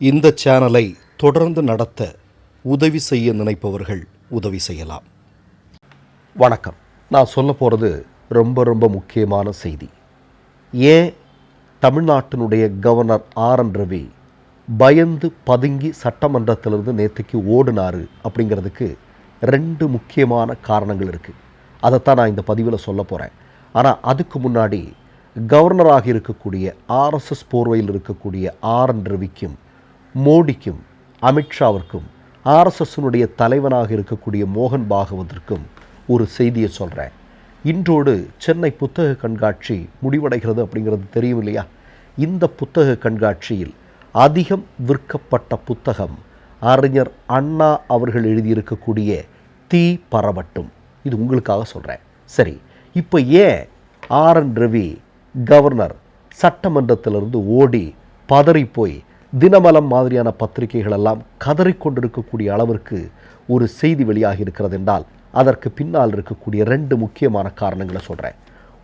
இந்த சேனலை தொடர்ந்து நடத்த உதவி செய்ய நினைப்பவர்கள் உதவி செய்யலாம். வணக்கம். நான் சொல்ல போகிறது ரொம்ப ரொம்ப முக்கியமான செய்தி. ஏன் தமிழ்நாட்டினுடைய கவர்னர் ஆர் என் ரவி பயந்து பதுங்கி சட்டமன்றத்திலிருந்து நேற்றுக்கு ஓடினாரு அப்படிங்கிறதுக்கு ரெண்டு முக்கியமான காரணங்கள் இருக்குது அதைத்தான் நான் இந்த பதிவில் சொல்ல போகிறேன் ஆனால் அதுக்கு முன்னாடி கவர்னராக இருக்கக்கூடிய ஆர்எஸ்எஸ் போர்வையில் இருக்கக்கூடிய ஆர் என் ரவிக்கும் மோடிக்கும் அமித்ஷாவிற்கும் ஆர்எஸ்எஸ்னுடைய தலைவனாக இருக்கக்கூடிய மோகன் பாகவத்திற்கும் ஒரு செய்தியை சொல்கிறேன் இன்றோடு சென்னை புத்தக கண்காட்சி முடிவடைகிறது அப்படிங்கிறது தெரியும் இல்லையா இந்த புத்தக கண்காட்சியில் அதிகம் விற்கப்பட்ட புத்தகம் அறிஞர் அண்ணா அவர்கள் எழுதியிருக்கக்கூடிய தீ பரவட்டும். இது உங்களுக்காக சொல்கிறேன் சரி இப்போ ஏன் ஆர் என் ரவி கவர்னர் சட்டமன்றத்திலிருந்து ஓடி பதறி போய் தினமலம் மாதிரியான பத்திரிகைகள் எல்லாம் கதறிக்கொண்டிருக்கக்கூடிய அளவிற்கு ஒரு செய்தி வெளியாகி இருக்கிறது என்றால் அதற்கு பின்னால் இருக்கக்கூடிய ரெண்டு முக்கியமான காரணங்களை சொல்கிறேன்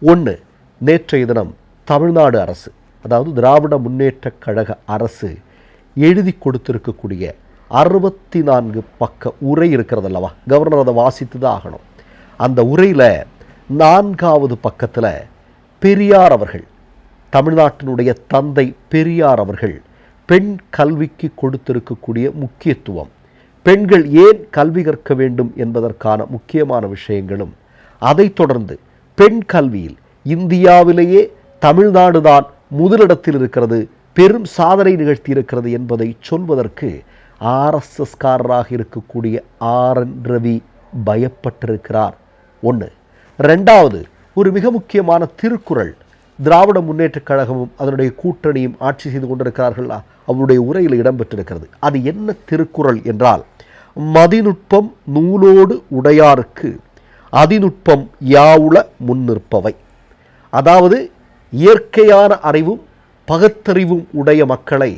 ஒன்று நேற்றைய தினம் தமிழ்நாடு அரசு அதாவது திராவிட முன்னேற்ற கழக அரசு எழுதி கொடுத்திருக்கக்கூடிய அறுபத்தி நான்கு பக்க உரை இருக்கிறது அல்லவா கவர்னர் அதை வாசித்து தான் ஆகணும். அந்த உரையில் நான்காவது பக்கத்தில் பெரியார் அவர்கள் தமிழ்நாட்டினுடைய தந்தை பெரியார் அவர்கள் பெண் கல்விக்கு கொடுத்திருக்கக்கூடிய முக்கியத்துவம். பெண்கள் ஏன் கல்வி கற்க வேண்டும் என்பதற்கான முக்கியமான விஷயங்களும் அதைத் தொடர்ந்து பெண் கல்வியில் இந்தியாவிலேயே தமிழ்நாடு தான் முதலிடத்தில் இருக்கிறது பெரும் சாதனை நிகழ்த்தியிருக்கிறது என்பதை சொல்வதற்கு ஆர்எஸ்எஸ்காரராக இருக்கக்கூடிய ஆர் என் ரவி பயப்பட்டிருக்கிறார். ஒன்று ரெண்டாவது ஒரு மிக முக்கியமான திருக்குறள். திராவிட முன்னேற்றக் கழகமும் அதனுடைய கூட்டணியும் ஆட்சி செய்து கொண்டிருக்கிறார்கள்? அவருடைய உரையில் இடம்பெற்றிருக்கிறது. அது என்ன திருக்குறள் என்றால் மதிநுட்பம் நூலோடு உடையாருக்கு அதிநுட்பம் யாவுள முன்னிற்பவை. அதாவது இயற்கையான அறிவும் பகுத்தறிவும் உடைய மக்களை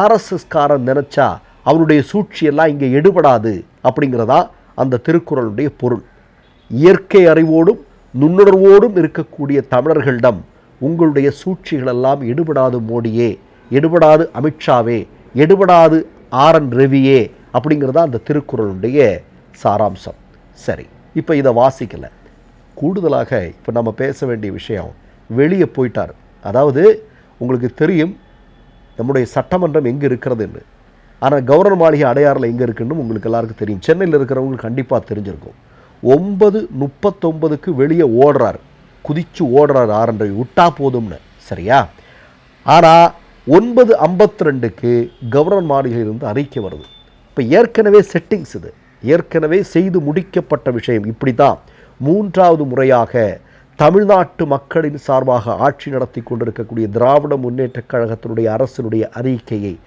ஆர்எஸ்எஸ்காரன் நினச்சா அவனுடைய சூழ்ச்சியெல்லாம் இங்கே எடுபடாது அப்படிங்கிறதா அந்த திருக்குறளுடைய பொருள். இயற்கை அறிவோடும் நுண்ணுணர்வோடும் இருக்கக்கூடிய தமிழர்களிடம் உங்களுடைய சூழ்ச்சிகளெல்லாம் எடுபடாது மோடியே எடுபடாது அமித்ஷாவே எடுபடாது ஆர் என் ரவியே அப்படிங்கிறதா அந்த திருக்குறளுடைய சாராம்சம். சரி இப்போ இதை வாசிக்கலை. கூடுதலாக இப்போ நம்ம பேச வேண்டிய விஷயம் வெளியே போயிட்டார். அதாவது உங்களுக்கு தெரியும் நம்முடைய சட்டமன்றம் எங்கே இருக்கிறதுன்னு. ஆனால் கவர்னர் மாளிகை அடையாறில் எங்கே இருக்குன்னு உங்களுக்கு எல்லாருக்கும் தெரியும். சென்னையில் இருக்கிறவங்களுக்கு கண்டிப்பாக தெரிஞ்சிருக்கும். ஒன்பது முப்பத்தொம்பதுக்கு வெளியே ஓடுறார். குதிச்சு ஓடுறார் ஆரண்டை விட்டா போதும்னு. சரியா? ஆனால் ஒன்பது ஐம்பத்தி ரெண்டுக்கு கவர்னர் மாளிகையிலிருந்து அறிக்கை வருது. இப்போ ஏற்கனவே செட்டிங்ஸ் இது. ஏற்கனவே செய்து முடிக்கப்பட்ட விஷயம் இப்படி தான் மூன்றாவது முறையாக தமிழ்நாட்டு மக்களின் சார்பாக ஆட்சி நடத்தி கொண்டிருக்கக்கூடிய திராவிட முன்னேற்றக் கழகத்தினுடைய அரசினுடைய அறிக்கையை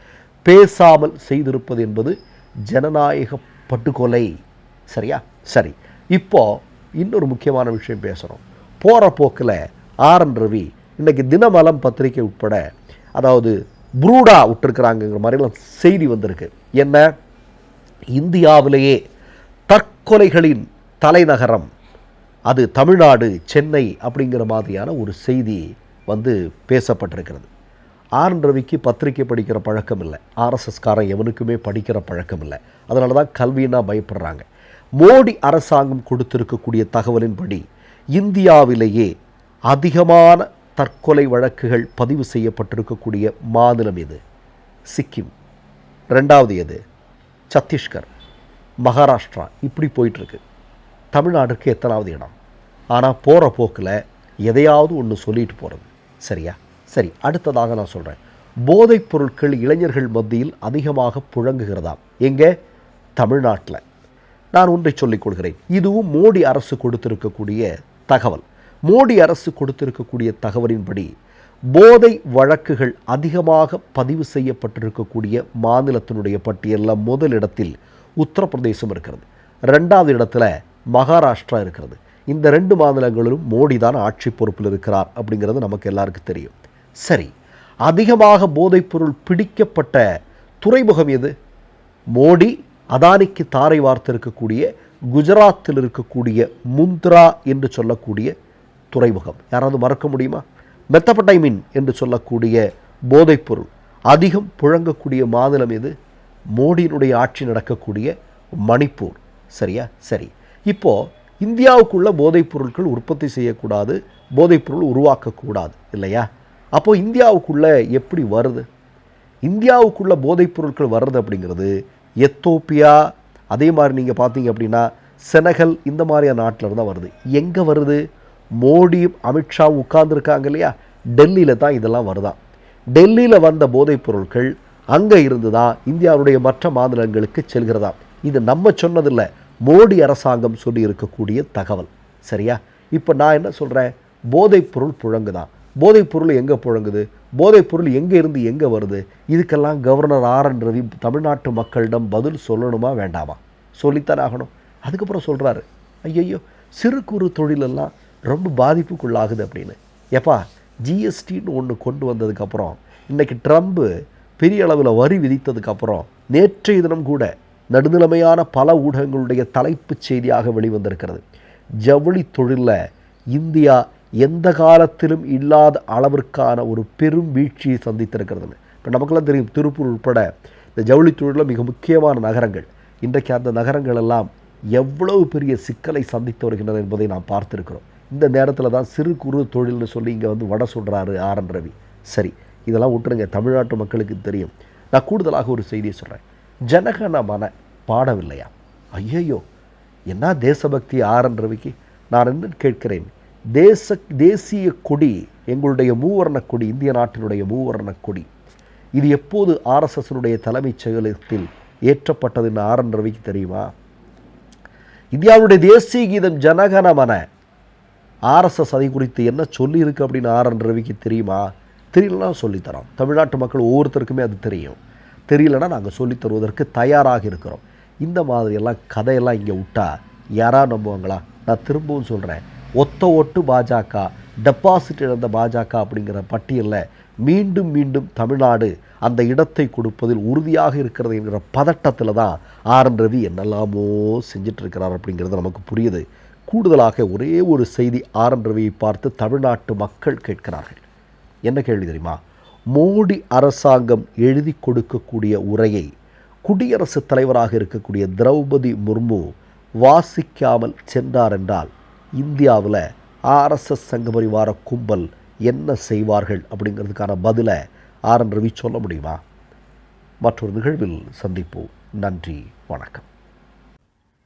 பேசாமல் செய்திருப்பது என்பது ஜனநாயக படுகொலை சரியா? சரி. இப்போது இன்னொரு முக்கியமான விஷயம் பேசுகிறோம் போகிற போக்கில் ஆர் என் ரவி இன்றைக்கி தினமலம் பத்திரிகை உட்பட அதாவது புரூடா விட்டுருக்குறாங்கங்கிற மாதிரிலாம் செய்தி வந்திருக்கு. என்ன? இந்தியாவிலேயே தற்கொலைகளின் தலைநகரம். அது தமிழ்நாடு சென்னை அப்படிங்கிற மாதிரியான ஒரு செய்தி வந்து பேசப்பட்டிருக்கிறது. ஆர் என் ரவிக்கு பத்திரிக்கை படிக்கிற பழக்கம் இல்லை. ஆர்எஸ்எஸ்காரன் எவனுக்குமே படிக்கிற பழக்கம் இல்லை. அதனால தான் கல்வினா பயப்படுறாங்க. மோடி அரசாங்கம் கொடுத்திருக்கக்கூடிய தகவலின்படி இந்தியாவிலேயே அதிகமான தற்கொலை வழக்குகள் பதிவு செய்யப்பட்டிருக்கக்கூடிய மாநிலம் எது? சிக்கிம். ரெண்டாவது எது? சத்தீஸ்கர். மகாராஷ்டிரா. இப்படி போயிட்டுருக்கு. தமிழ்நாடுக்கு எத்தனாவது இடம்? ஆனால் போகிற போக்கில் எதையாவது ஒன்று சொல்லிட்டு போகிறது சரியா? சரி அடுத்ததாக நான் சொல்கிறேன் போதைப் பொருட்கள் இளைஞர்கள் மத்தியில் அதிகமாக புழங்குகிறதாம் எங்கே? தமிழ்நாட்டில். நான் ஒன்றை சொல்லிக் கொள்கிறேன். இதுவும் மோடி அரசு கொடுத்திருக்கக்கூடிய தகவல். மோடி அரசு கொடுத்திருக்கக்கூடிய தகவலின்படி போதை வழக்குகள் அதிகமாக பதிவு செய்யப்பட்டிருக்கக்கூடிய மாநிலத்தினுடைய பட்டியலில் முதலிடத்தில் உத்தரப்பிரதேசம் இருக்கிறது. ரெண்டாவது இடத்துல மகாராஷ்டிரா இருக்கிறது. இந்த ரெண்டு மாநிலங்களிலும் மோடி தான் ஆட்சி பொறுப்பில் இருக்கிறார் அப்படிங்கிறது நமக்கு எல்லாருக்கும் தெரியும். சரி அதிகமாக போதைப்பொருள் பிடிக்கப்பட்ட துறைமுகம் எது? மோடி அதானிக்கு தாரை வார்த்திருக்கக்கூடிய குஜராத்தில் இருக்கக்கூடிய முந்த்ரா என்று சொல்லக்கூடிய துறைமுகம். யாராவது மறக்க முடியுமா? மெத்தப்பட்டைமின் என்று சொல்லக்கூடிய போதைப்பொருள் அதிகம் புழங்கக்கூடிய மாநிலம் எது? மோடியினுடைய ஆட்சி நடக்கக்கூடிய மணிப்பூர். சரியா? சரி. இப்போது இந்தியாவுக்குள்ள போதைப் பொருட்கள் உற்பத்தி செய்யக்கூடாது போதைப் பொருள் உருவாக்கக்கூடாது இல்லையா? அப்போது இந்தியாவுக்குள்ளே எப்படி வருது? இந்தியாவுக்குள்ளே போதைப் பொருட்கள் வர்றது அப்படிங்கிறது எத்தோப்பியா அதே மாதிரி நீங்கள் பார்த்தீங்க அப்படின்னா செனகல் இந்த மாதிரியான நாட்டில் இருந்து தான் வருது. எங்கே வருது? மோடியும் அமித்ஷாவும் உட்கார்ந்துருக்காங்க இல்லையா? டெல்லியில் தான் இதெல்லாம் வருதான் டெல்லியில் வந்த போதைப் பொருட்கள் அங்கே இருந்து தான் இந்தியாவுடைய மற்ற மாநிலங்களுக்கு செல்கிறதா? இது நம்ம சொன்னதில்லை. மோடி அரசாங்கம் சொல்லி இருக்கக்கூடிய தகவல். சரியா? இப்போ நான் என்ன சொல்கிறேன் போதைப் பொருள் புழங்குதான் போதைப் பொருள் எங்கே புழங்குது? போதைப் பொருள் எங்கே இருந்து எங்கே வருது? இதுக்கெல்லாம் கவர்னர் ஆர் என் ரவி தமிழ்நாட்டு மக்களிடம் பதில் சொல்லணுமா வேண்டாமா? சொல்லித்தான் ஆகணும். அதுக்கப்புறம் சொல்கிறாரு ஐயையோ சிறு குறு தொழிலெல்லாம் ரொம்ப பாதிப்புக்குள்ளாகுது அப்படின்னு. ஏப்பா ஜிஎஸ்டின்னு ஒன்று கொண்டு வந்ததுக்கப்புறம் இன்றைக்கி ட்ரம்ப்பு பெரிய அளவில் வரி விதித்ததுக்கப்புறம் நேற்றைய தினம் கூட நடுநிலைமையான பல ஊடகங்களுடைய தலைப்புச் செய்தியாக வெளிவந்திருக்கிறது. ஜவுளி தொழிலில் இந்தியா எந்த காலத்திலும் இல்லாத அளவிற்கான ஒரு பெரும் வீழ்ச்சியை சந்தித்திருக்கிறதுன்னு. இப்போ நமக்கெல்லாம் தெரியும் திருப்பூர் உட்பட இந்த ஜவுளி தொழிலில் மிக முக்கியமான நகரங்கள். இன்றைக்கு அந்த நகரங்கள் எல்லாம் எவ்வளவு பெரிய சிக்கலை சந்தித்து வருகின்றன என்பதை நாம் பார்த்திருக்கிறோம். இந்த நேரத்தில் தான் சிறு குறு தொழில்னு சொல்லி இங்கே வந்து வட சொல்கிறாரு ஆர் என் ரவி. சரி இதெல்லாம் விட்டுருங்க. தமிழ்நாட்டு மக்களுக்கு தெரியும். நான் கூடுதலாக ஒரு செய்தியை சொல்கிறேன் ஜனகனமான பாடவில்லையா? ஐயையோ என்ன தேசபக்தி ஆர் என் ரவிக்கு? நான் என்ன கேட்கிறேன்? தேச தேசிய கொடி எங்களுடைய மூவர்ண கொடி இந்திய நாட்டினுடைய மூவர்ண கொடி. இது எப்போது ஆர்எஸ்எஸ்னுடைய தலைமைச் செயலகத்தில் ஏற்றப்பட்டதுன்னு ஆர் என் ரவிக்கு தெரியுமா? இந்தியாவுடைய தேசிய கீதம் ஜனகணமன ஆர்எஸ்எஸ் அதை குறித்து என்ன சொல்லியிருக்கு அப்படின்னு ஆர் என் ரவிக்கு தெரியுமா? தெரியலனா சொல்லித்தரோம். தமிழ்நாட்டு மக்கள் ஒவ்வொருத்தருக்குமே அது தெரியும். தெரியலனா நாங்கள் சொல்லித் தருவதற்கு தயாராக இருக்கிறோம். இந்த மாதிரியெல்லாம் கதையெல்லாம் இங்கே விட்டா யாரா நம்புவாங்களா? நான் திரும்பவும் சொல்கிறேன் ஒத்த ஒட்டு பாஜக டெபாசிட் இழந்த பாஜக அப்படிங்கிற பட்டியலில் மீண்டும் மீண்டும் தமிழ்நாடு அந்த இடத்தை கொடுப்பதில் உறுதியாக இருக்கிறது என்கிற பதட்டத்தில் தான் ஆர் என் ரவி என்னெல்லாமோ செஞ்சிட்ருக்கிறார் அப்படிங்கிறது நமக்கு புரியுது. கூடுதலாக ஒரே ஒரு செய்தி ஆர் ரவியை பார்த்து தமிழ்நாட்டு மக்கள் கேட்கிறார்கள். என்ன கேள்வி தெரியுமா? மோடி அரசாங்கம் எழுதி கொடுக்கக்கூடிய உரையை குடியரசுத் தலைவராக இருக்கக்கூடிய திரௌபதி முர்மு வாசிக்காமல் சென்றார் என்றால் இந்தியாவில் ஆர்எஸ்எஸ் சங்க பரிவார கும்பல் என்ன செய்வார்கள் அப்படிங்கிறதுக்கான பதிலை ஆர் என் ரவி சொல்ல முடியுமா? மற்றொரு நிகழ்வில் சந்திப்போம். நன்றி வணக்கம்.